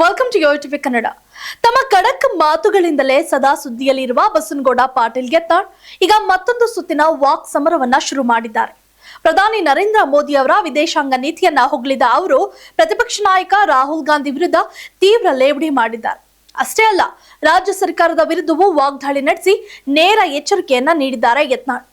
Welcome to your TV Kannada ತಮ್ಮ ಕಡಕ್ ಮಾತುಗಳಿಂದಲೇ ಸದಾ ಸುದ್ದಿಯಲ್ಲಿರುವ ಬಸನಗೌಡ ಪಾಟೀಲ್ ಗೆತ್ತಾಳ್ ಈಗ ಮತ್ತೊಂದು ಸುತ್ತಿನ ವಾಕ್ ಸಮರವನ್ನ ಶುರು ಮಾಡಿದ್ದಾರೆ. ಪ್ರಧಾನಿ ನರೇಂದ್ರ ಮೋದಿ ಅವರ ವಿದೇಶಾಂಗ ನೀತಿಯನ್ನ ಹೊಗಳಿದ ಅವರು, ಪ್ರತಿಪಕ್ಷ ನಾಯಕ ರಾಹುಲ್ ಗಾಂಧಿ ವಿರುದ್ಧ ತೀವ್ರ ಲೇವಡಿ ಮಾಡಿದ್ದಾರೆ. ಅಷ್ಟೇ ಅಲ್ಲ, ರಾಜ್ಯ ಸರ್ಕಾರದ ವಿರುದ್ಧವೂ ವಾಗ್ದಾಳಿ ನಡೆಸಿ ನೇರ ಎಚ್ಚರಿಕೆಯನ್ನ ನೀಡಿದ್ದಾರೆ ಯತ್ನಾಳ್.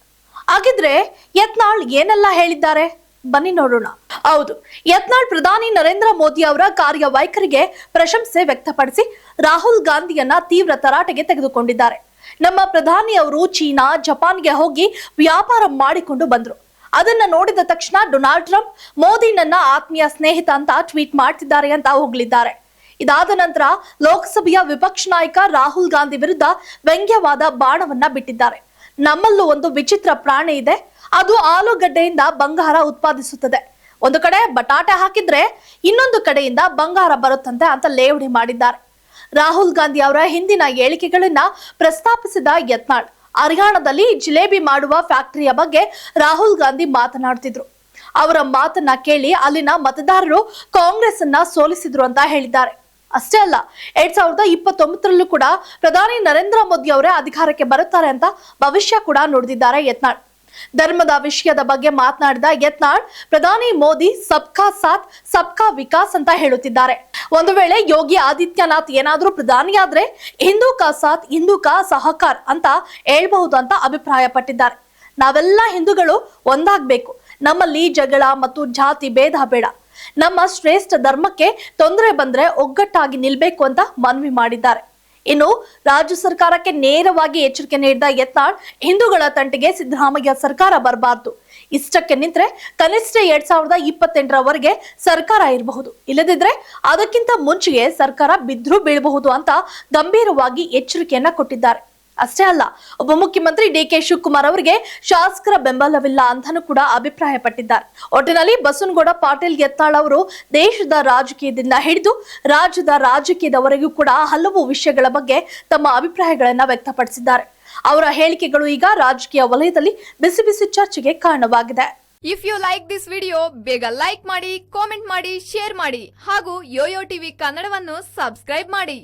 ಹಾಗಿದ್ರೆ ಯತ್ನಾಳ್ ಏನೆಲ್ಲ ಹೇಳಿದ್ದಾರೆ? ಬನ್ನಿ ನೋಡೋಣ. ಹೌದು. ಯತ್ನಾಳ್ ಪ್ರಧಾನಿ ನರೇಂದ್ರ ಮೋದಿ ಅವರ ಕಾರ್ಯವೈಖರಿಗೆ ಪ್ರಶಂಸೆ ವ್ಯಕ್ತಪಡಿಸಿ ರಾಹುಲ್ ಗಾಂಧಿಯನ್ನ ತೀವ್ರ ತರಾಟೆಗೆ ತೆಗೆದುಕೊಂಡಿದ್ದಾರೆ. ನಮ್ಮ ಪ್ರಧಾನಿ ಅವರು ಚೀನಾ, ಜಪಾನ್ಗೆ ಹೋಗಿ ವ್ಯಾಪಾರ ಮಾಡಿಕೊಂಡು ಬಂದರು. ಅದನ್ನ ನೋಡಿದ ತಕ್ಷಣ ಡೊನಾಲ್ಡ್ ಟ್ರಂಪ್, ಮೋದಿ ನನ್ನ ಆತ್ಮೀಯ ಸ್ನೇಹಿತ ಅಂತ ಟ್ವೀಟ್ ಮಾಡ್ತಿದ್ದಾರೆ ಅಂತ ಹೋಗ್ಲಿದ್ದಾರೆ. ಇದಾದ ನಂತರ ಲೋಕಸಭೆಯ ವಿಪಕ್ಷ ನಾಯಕ ರಾಹುಲ್ ಗಾಂಧಿ ವಿರುದ್ಧ ವ್ಯಂಗ್ಯವಾದ ಬಾಣವನ್ನ ಬಿಟ್ಟಿದ್ದಾರೆ. ನಮ್ಮಲ್ಲೂ ಒಂದು ವಿಚಿತ್ರ ಪ್ರಾಣಿ ಇದೆ. ಅದು ಆಲೂಗಡ್ಡೆಯಿಂದ ಬಂಗಾರ ಉತ್ಪಾದಿಸುತ್ತದೆ. ಒಂದು ಕಡೆ ಬಟಾಟೆ ಹಾಕಿದ್ರೆ ಇನ್ನೊಂದು ಕಡೆಯಿಂದ ಬಂಗಾರ ಬರುತ್ತಂತೆ ಅಂತ ಲೇವಡಿ ಮಾಡಿದ್ದಾರೆ. ರಾಹುಲ್ ಗಾಂಧಿ ಅವರ ಹಿಂದಿನ ಹೇಳಿಕೆಗಳನ್ನ ಪ್ರಸ್ತಾಪಿಸಿದ ಯತ್ನಾಳ್, ಹರಿಯಾಣದಲ್ಲಿ ಜಿಲೇಬಿ ಮಾಡುವ ಫ್ಯಾಕ್ಟರಿಯ ಬಗ್ಗೆ ರಾಹುಲ್ ಗಾಂಧಿ ಮಾತನಾಡ್ತಿದ್ರು. ಅವರ ಮಾತನ್ನ ಕೇಳಿ ಅಲ್ಲಿನ ಮತದಾರರು ಕಾಂಗ್ರೆಸ್ ಅನ್ನ ಸೋಲಿಸಿದ್ರು ಅಂತ ಹೇಳಿದ್ದಾರೆ. ಅಷ್ಟೇ ಅಲ್ಲ, ಎರಡ್ ಸಾವಿರದ ಇಪ್ಪತ್ತೊಂಬತ್ತರಲ್ಲೂ ಕೂಡ ಪ್ರಧಾನಿ ನರೇಂದ್ರ ಮೋದಿ ಅವರೇ ಅಧಿಕಾರಕ್ಕೆ ಬರುತ್ತಾರೆ ಅಂತ ಭವಿಷ್ಯ ಕೂಡ ನುಡಿದಿದ್ದಾರೆ ಯತ್ನಾಳ್. ಧರ್ಮದ ವಿಷಯದ ಬಗ್ಗೆ ಮಾತನಾಡಿದ ಯತ್ನಾಳ್, ಪ್ರಧಾನಿ ಮೋದಿ ಸಬ್ಕಾ ಸಾಥ್, ಸಬ್ಕಾ ವಿಕಾಸ್ ಅಂತ ಹೇಳುತ್ತಿದ್ದಾರೆ. ಒಂದು ವೇಳೆ ಯೋಗಿ ಆದಿತ್ಯನಾಥ್ ಏನಾದರೂ ಪ್ರಧಾನಿಯಾದ್ರೆ ಹಿಂದೂ ಕಾ ಸಾಥ್, ಹಿಂದೂ ಕಾ ಸಹಕಾರ್ ಅಂತ ಹೇಳ್ಬಹುದು ಅಂತ ಅಭಿಪ್ರಾಯಪಟ್ಟಿದ್ದಾರೆ. ನಾವೆಲ್ಲ ಹಿಂದೂಗಳು ಒಂದಾಗಬೇಕು. ನಮ್ಮಲ್ಲಿ ಜಗಳ ಮತ್ತು ಜಾತಿ ಭೇದ ಬೇಡ. ನಮ್ಮ ಶ್ರೇಷ್ಠ ಧರ್ಮಕ್ಕೆ ತೊಂದರೆ ಬಂದ್ರೆ ಒಗ್ಗಟ್ಟಾಗಿ ನಿಲ್ಬೇಕು ಅಂತ ಮನವಿ ಮಾಡಿದ್ದಾರೆ. ಇನ್ನು ರಾಜ್ಯ ಸರ್ಕಾರಕ್ಕೆ ನೇರವಾಗಿ ಎಚ್ಚರಿಕೆ ನೀಡಿದ ಯತ್ನಾಳ್, ಹಿಂದೂಗಳ ತಂಟೆಗೆ ಸಿದ್ದರಾಮಯ್ಯ ಸರ್ಕಾರ ಬರಬಾರದು. ಇಷ್ಟಕ್ಕೆ ನಿಂತ್ರೆ ಕನಿಷ್ಠ ಎರಡ್ ಸಾವಿರದ ಇಪ್ಪತ್ತೆಂಟರವರೆಗೆ ಸರ್ಕಾರ ಇರಬಹುದು. ಇಲ್ಲದಿದ್ರೆ ಅದಕ್ಕಿಂತ ಮುಂಚೆಯೇ ಸರ್ಕಾರ ಬಿದ್ರೂ ಬೀಳಬಹುದು ಅಂತ ಗಂಭೀರವಾಗಿ ಎಚ್ಚರಿಕೆಯನ್ನ ಕೊಟ್ಟಿದ್ದಾರೆ. ಅಷ್ಟೇ ಅಲ್ಲ ಉಪಮುಖ್ಯಮಂತ್ರಿ ಡಿ ಕೆ ಶಿವಕುಮಾರ್ ಅವರಿಗೆ ಶಾಸಕರ ಬೆಂಬಲವಿಲ್ಲ ಅಂತಾನು ಕೂಡ ಅಭಿಪ್ರಾಯಪಟ್ಟಿದ್ದಾರೆ. ಒಟ್ಟಿನಲ್ಲಿ ಬಸವನಗೌಡ ಪಾಟೀಲ್ ಯತ್ನಾಳ್ ಅವರು ದೇಶದ ರಾಜಕೀಯದಿಂದ ಹಿಡಿದು ರಾಜ್ಯದ ರಾಜಕೀಯದವರೆಗೂ ಕೂಡ ಹಲವು ವಿಷಯಗಳ ಬಗ್ಗೆ ತಮ್ಮ ಅಭಿಪ್ರಾಯಗಳನ್ನ ವ್ಯಕ್ತಪಡಿಸಿದ್ದಾರೆ. ಅವರ ಹೇಳಿಕೆಗಳು ಈಗ ರಾಜಕೀಯ ವಲಯದಲ್ಲಿ ಬಿಸಿ ಬಿಸಿ ಚರ್ಚೆಗೆ ಕಾರಣವಾಗಿದೆ. If you like this video ಬೇಗ ಲೈಕ್ ಮಾಡಿ ಕಾಮೆಂಟ್ ಮಾಡಿ ಶೇರ್ ಮಾಡಿ ಹಾಗೂ ಯೋಯೋ ಟಿವಿ ಕನ್ನಡವನ್ನು ಸಬ್ಸ್ಕ್ರೈಬ್ ಮಾಡಿ.